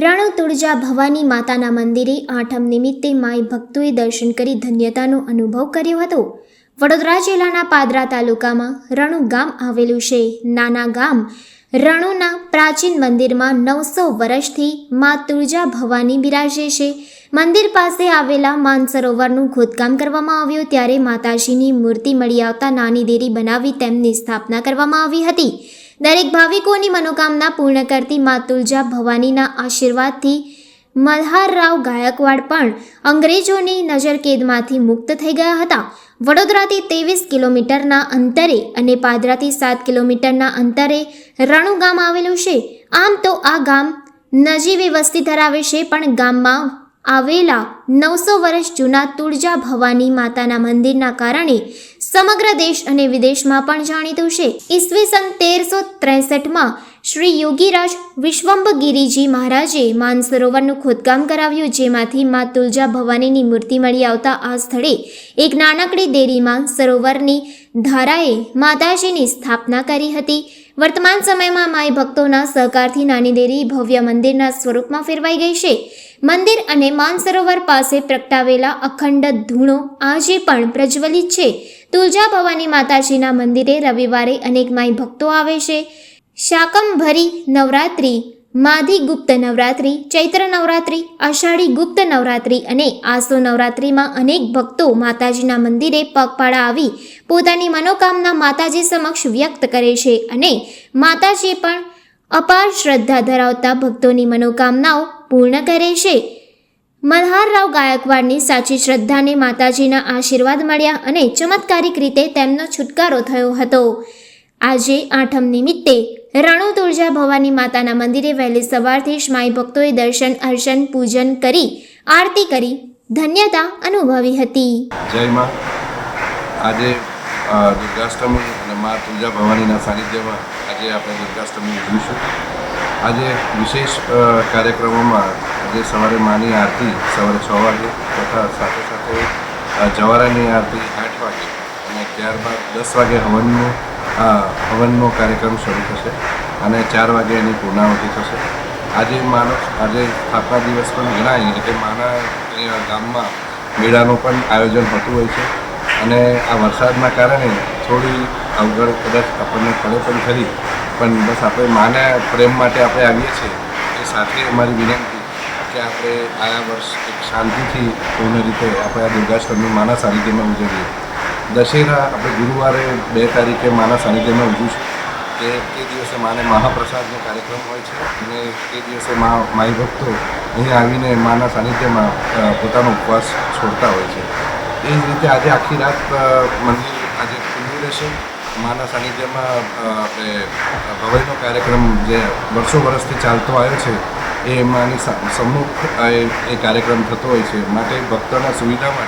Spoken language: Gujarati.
રણુ તુળજા ભવાની માતાના મંદિરે આઠમ નિમિત્તે માય ભક્તોએ દર્શન કરી ધન્યતાનો અનુભવ કર્યો હતો. વડોદરા જિલ્લાના પાદરા તાલુકામાં રણુ ગામ આવેલું છે. નાના ગામ રણુના પ્રાચીન મંદિરમાં નવસો વર્ષથી મા તુળજા ભવાની બિરાજે છે. મંદિર પાસે આવેલા માનસરોવરનું ખોદકામ કરવામાં આવ્યું ત્યારે માતાજીની મૂર્તિ મળી આવતા નાની દેરી બનાવી તેમની સ્થાપના કરવામાં આવી હતી. દરેક ભાવિકોની મનોકામના પૂર્ણ કરતી મા તુલજા ભવાનીના આશીર્વાદથી મલ્હારરાવ ગાયકવાડ પણ અંગ્રેજોની નજરકેદમાંથી મુક્ત થઈ ગયા હતા. વડોદરાથી ત્રેવીસ કિલોમીટરના અંતરે અને પાદરાથી સાત કિલોમીટરના અંતરે રણુ ગામ આવેલું છે. આમ તો આ ગામ નજીવી વસ્તી ધરાવે છે, પણ ગામમાં આવેલા નવસો વર્ષ જૂના તુળજા ભવાની માતાના મંદિરના કારણે સમગ્ર દેશ અને વિદેશમાં પણ જાણીતું છે. ઈસવીસન તેરસો ત્રેસઠમાં શ્રી યોગીરાજ વિશ્વંભગીરીજી મહારાજે માનસરોવરનું ખોદકામ કરાવ્યું, જેમાંથી મા તુલજા ભવાનીની મૂર્તિ મળી આવતા આ સ્થળે એક નાનકડી દેરીમાં સરોવરની ધારાએ માતાજીની સ્થાપના કરી હતી. વર્તમાન સમયમાં માય ભક્તોના સહકારથી નાની દેરી ભવ્ય મંદિરના સ્વરૂપમાં ફેરવાઈ ગઈ છે. મંદિર અને માનસરોવર પાસે પ્રગટાવેલા અખંડ ધૂણો આજે પણ પ્રજ્વલિત છે. તુલજા ભવાની માતાજીના મંદિરે રવિવારે અનેક માય ભક્તો આવે છે. શાકંભરી નવરાત્રિ, માધી ગુપ્ત નવરાત્રિ, ચૈત્ર નવરાત્રિ અષાઢી ગુપ્ત નવરાત્રિ અને આસો નવરાત્રિમાં અનેક ભક્તો માતાજીના મંદિરે પગપાળા આવી પોતાની મનોકામના માતાજી સમક્ષ વ્યક્ત કરે છે અને માતાજી પણ અપાર શ્રદ્ધા ધરાવતા ભક્તોની મનોકામનાઓ પૂર્ણ કરે છે. મલ્હારરાવ ગાયકવાડની સાચી શ્રદ્ધાને માતાજીના આશીર્વાદ મળ્યા અને ચમત્કારિક રીતે તેમનો છુટકારો થયો હતો. આજે આઠમ નિમિત્તે રણુ તુળજા ભવાની માતાના મંદિરે વહેલી સવારથી જ માઈ ભક્તોએ દર્શન અર્શન પૂજન કરી, આરતી કરી, ધન્યતા અનુભવી હતી. જય માં. આજે દુર્ગાષ્ટમી અને મા તુલજા ભવાનીના સાનિધ્યમાં આજે આપણે દુર્ગાષ્ટમી ઉજવીશું. આજે વિશેષ કાર્યક્રમોમાં આજે સવારે માની આરતી, સવારે છ વાગે તથા સાથે સાથે જવારાની આરતી આઠ વાગે અને ત્યારબાદ દસ વાગે હવનનું હવનનો કાર્યક્રમ શરૂ થશે અને ચાર વાગે એની પૂર્ણાવતી થશે. આજે માનો આજે સ્થાપના દિવસ પણ ગણાય, એટલે માના ગામમાં મેળાનું પણ આયોજન થતું હોય છે. અને આ વરસાદના કારણે થોડી અવગળ કદાચ આપણને પડે પણ ખરી. પણ બસ આપણે માના પ્રેમ માટે આપણે આવીએ છીએ. એ સાથે અમારી વિનંતી કે આપણે આયા વર્ષ એક શાંતિથી પૂર્ણ રીતે આપણે આ દુર્ગાષ્ટમી માના સાનિધ્યમાં ઉજવીએ. દશેરા આપણે ગુરુવારે બે તારીખે માના સાનિધ્યમાં ઉજવીશું કે તે દિવસે માને મહાપ્રસાદનો કાર્યક્રમ હોય છે અને તે દિવસે મા માઈ ભક્તો અહીં આવીને માના સાનિધ્યમાં પોતાનો ઉપવાસ છોડતા હોય છે. એ જ રીતે આજે આખી રાત મંદિર આજે ખુલ્લું રહેશે. માના સાનિધ્યમાં આપણે ભવાઈનો કાર્યક્રમ જે વર્ષો વર્ષથી ચાલતો આવ્યો છે, એ માની સમ્મુખ એ કાર્યક્રમ થતો હોય છે. માટે ભક્તોના સુવિધા માટે